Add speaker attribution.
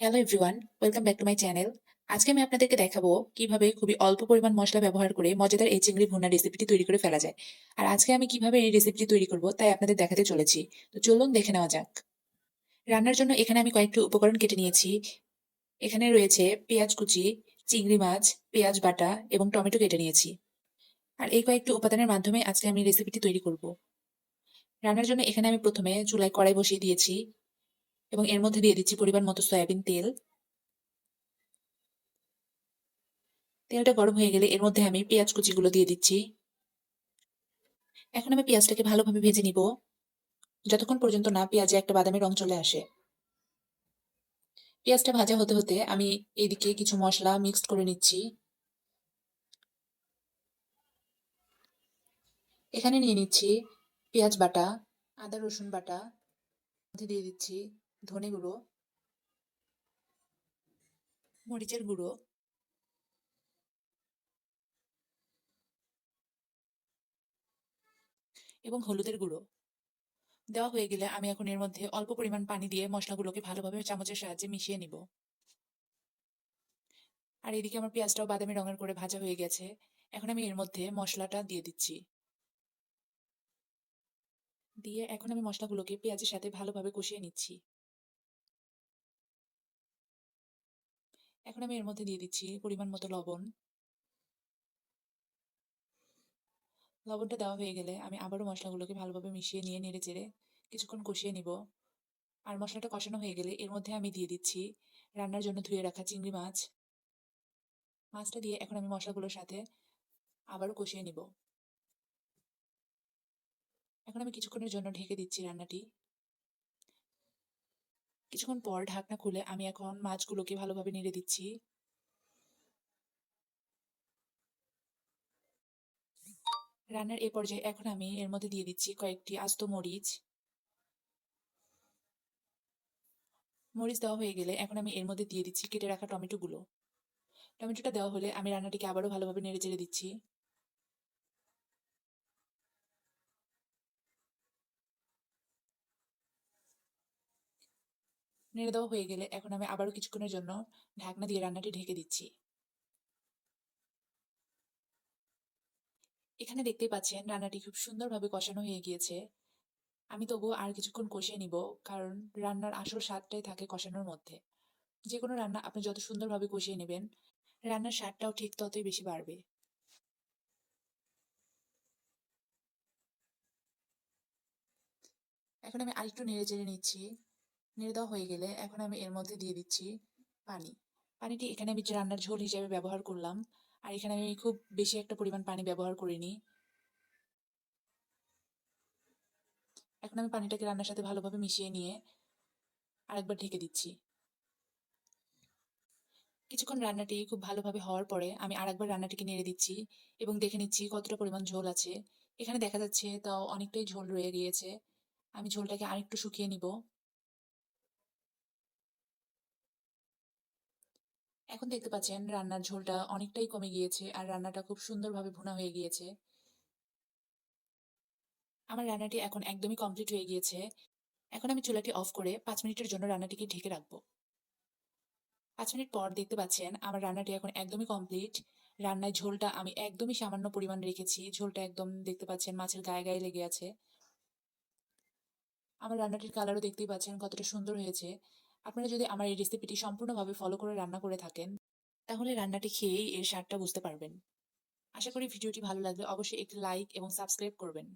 Speaker 1: Hello everyone welcome back to my channel আজকে আমি আপনাদেরকে দেখাবো কীভাবে খুবই অল্প পরিমাণ মশলা ব্যবহার করে মজাদার এই চিংড়ি ভুনা রেসিপিটি তৈরি করে ফেলা যায়। আর আজকে আমি কীভাবে এই রেসিপিটি তৈরি করব তাই আপনাদের দেখাতে চলেছি। তো চলুন দেখে নেওয়া যাক। রান্নার জন্য এখানে আমি কয়েকটি উপকরণ কেটে নিয়েছি। এখানে রয়েছে পেঁয়াজ কুচি, চিংড়ি মাছ, পেঁয়াজ বাটা এবং টমেটো কেটে নিয়েছি। আর এই কয়েকটি উপাদানের মাধ্যমে আজকে আমি রেসিপিটি তৈরি করব। রান্নার জন্য এখানে আমি প্রথমে চুলায় কড়াই বসিয়ে দিয়েছি। এবং এর মধ্যে দিয়ে দিচ্ছি পরিমাণ মতো সয়াবিন তেল। তেলটা গরম হয়ে গেলে এর মধ্যে আমি পেঁয়াজ কুচিগুলো দিয়ে দিচ্ছি। এখন আমি পেঁয়াজটাকে ভালোভাবে ভেজে নিব। যতক্ষণ পর্যন্ত না পেঁয়াজে একটা বাদামি রং চলে আসে। পেঁয়াজটা ভাজা হতে হতে আমি এইদিকে কিছু মশলা মিক্সড করে নিচ্ছি। এখানে নিয়ে নিচ্ছি পেঁয়াজ বাটা, আদা রসুন বাটা দিয়ে দিচ্ছি। ধনে গুঁড়ো মরিচের গুঁড়ো, এবং হলুদের গুঁড়ো। দেওয়া হয়ে গেলে আমি এখন এর মধ্যে অল্প পরিমাণ পানি দিয়ে মশলাগুলোকে ভালোভাবে চামচের সাহায্যে মিশিয়ে নিব। আর এদিকে আমার পেঁয়াজটাও বাদামি রঙের করে ভাজা হয়ে গেছে। এখন আমি এর মধ্যে মশলাটা দিয়ে দিচ্ছি। দিয়ে এখন আমি মশলাগুলোকে পেঁয়াজের সাথে ভালোভাবে কষিয়ে নিচ্ছি। এখন আমি এর মধ্যে দিয়ে দিচ্ছি পরিমাণ মতো লবণ। লবণটা দেওয়া হয়ে গেলে আমি আবারও মশলাগুলোকে ভালোভাবে মিশিয়ে নিয়ে নেড়ে চেড়ে কিছুক্ষণ কষিয়ে নিব। আর মশলাটা কষানো হয়ে গেলে এর মধ্যে আমি দিয়ে দিচ্ছি রান্নার জন্য ধুয়ে রাখা চিংড়ি মাছ। মাছটা দিয়ে এখন আমি মশলাগুলোর সাথে আবারও কষিয়ে নিব। এখন আমি কিছুক্ষণের জন্য ঢেকে দিচ্ছি রান্নাটি। কিছুক্ষণ পর ঢাকনা খুলে আমি এখন মাছগুলোকে ভালোভাবে নেড়ে দিচ্ছি। রান্নার এ পর্যায়ে এখন আমি এর মধ্যে দিয়ে দিচ্ছি কয়েকটি আস্ত মরিচ। মরিচ দেওয়া হয়ে গেলে এখন আমি এর মধ্যে দিয়ে দিচ্ছি কেটে রাখা টমেটোগুলো। টমেটোটা দেওয়া হলে আমি রান্নাটিকে আবারও ভালোভাবে নেড়ে চেড়ে দিচ্ছি। নেড়ে দেওয়া হয়ে গেলে এখন আমি আবারও কিছুক্ষণের জন্য ঢাকনা দিয়ে রান্নাটি ঢেকে দিচ্ছি। এখানে দেখতে পাচ্ছেন রান্নাটি খুব সুন্দরভাবে কষানো হয়ে গিয়েছে। আমি তবুও আর কিছুক্ষণ কষিয়ে নিব, কারণ রান্নার আসল স্বাদটাই থাকে কষানোর মধ্যে। যে কোনো রান্না আপনি যত সুন্দরভাবে কষিয়ে নেবেন, রান্নার স্বাদটাও ঠিক ততই বেশি বাড়বে। এখন আমি আরেকটু নেড়ে চেড়ে নিচ্ছি। নেড়ে হয়ে গেলে এখন আমি এর মধ্যে দিয়ে দিচ্ছি পানি। পানিটি এখানে আমি রান্নার ঝোল হিসেবে ব্যবহার করলাম, আর এখানে আমি খুব বেশি একটা পরিমাণ পানি ব্যবহার করিনি। এখন আমি পানিটাকে রান্নার সাথে ভালোভাবে মিশিয়ে নিয়ে আরেকবার ঢেকে দিচ্ছি। কিছুক্ষণ রান্নাটি খুব ভালোভাবে হওয়ার পরে আমি আরেকবার রান্নাটিকে নেড়ে দিচ্ছি এবং দেখে নিচ্ছি কতটা পরিমাণ ঝোল আছে। এখানে দেখা যাচ্ছে তাও অনেকটাই ঝোল রয়ে গিয়েছে। আমি ঝোলটাকে আরেকটু শুকিয়ে নিব। এখন দেখতে পাচ্ছেন রান্নার ঝোলটা অনেকটাই কমে গিয়েছে আর রান্নাটা খুব সুন্দরভাবে ভুনা হয়ে গিয়েছে। আমার রান্নাটি এখন একদমই কমপ্লিট হয়ে গিয়েছে। এখন আমি চুলাটি অফ করে পাঁচ মিনিটের জন্য রান্নাটিকে ঢেকে রাখব। পাঁচ মিনিট পর দেখতে পাচ্ছেন আমার রান্নাটি এখন একদমই কমপ্লিট রান্নায় ঝোলটা আমি একদমই সামান্য পরিমাণ রেখেছি। ঝোলটা একদম দেখতে পাচ্ছেন মাছের গায়ে গায়ে লেগে আছে। আমার রান্নাটির কালারও দেখতেই পাচ্ছেন কতটা সুন্দর হয়েছে। আপনারা যদি আমার এই রেসিপিটি সম্পূর্ণভাবে ফলো করে রান্না করে থাকেন, তাহলে রান্নাটি খেয়েই এর স্বাদটা বুঝতে পারবেন। আশা করি ভিডিওটি ভালো লাগলে অবশ্যই একটি লাইক এবং সাবস্ক্রাইব করবেন।